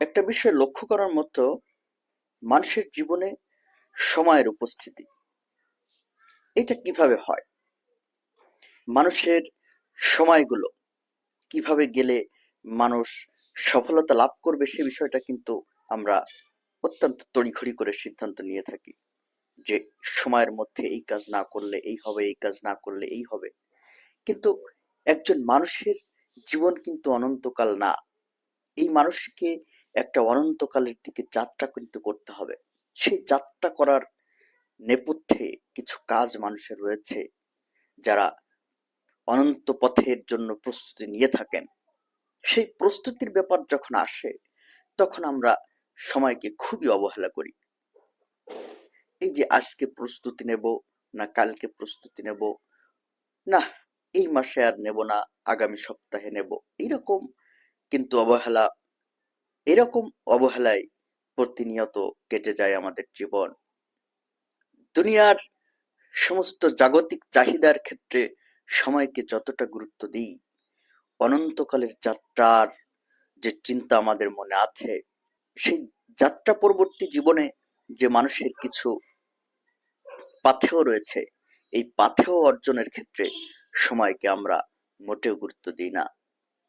একটা বিষয় লক্ষ্য করার মতো মানুষের জীবনে সময়ের উপস্থিতি। এটা কীভাবে হয়? মানুষের সময়গুলো কীভাবে গেলে মানুষ সফলতা লাভ করবে সে বিষয়টা কিন্তু আমরা অত্যন্ত তড়িঘড়ি করে সিদ্ধান্ত নিয়ে থাকি যে সময়ের মধ্যে এই কাজ না করলে এই হবে, এই কাজ না করলে এই হবে। কিন্তু একজন মানুষের জীবন কিন্তু অনন্তকাল না। এই মানুষকে একটা অনন্তকালের দিকে যাত্রা কিন্তু করতে হবে। সেই যাত্রা করার নেপথ্যে কিছু কাজ মানুষের রয়েছে যারা অনন্ত পথের জন্য প্রস্তুতি নিয়ে থাকেন। সেই প্রস্তুতির ব্যাপার যখন আসে, তখন আমরা সময়কে খুবই অবহেলা করি। এই যে আজকে প্রস্তুতি নেব না কালকে প্রস্তুতি নেব, না এই মাসে আর নেব না, আগামী সপ্তাহে নেব, এইরকম কিন্তু অবহেলা এরকম অবহেলায় প্রতিনিয়ত কেটে যায় আমাদের জীবন। দুনিয়ার সমস্ত জাগতিক চাহিদার ক্ষেত্রে সময়কে যতটা গুরুত্ব দিই, অনন্তকালের যাত্রার যে চিন্তা আমাদের মনে আছে, সেই যাত্রা পরবর্তী জীবনে যে মানুষের কিছু পাথেও রয়েছে, এই পাথেও অর্জনের ক্ষেত্রে সময়কে আমরা মোটেও গুরুত্ব দিই না।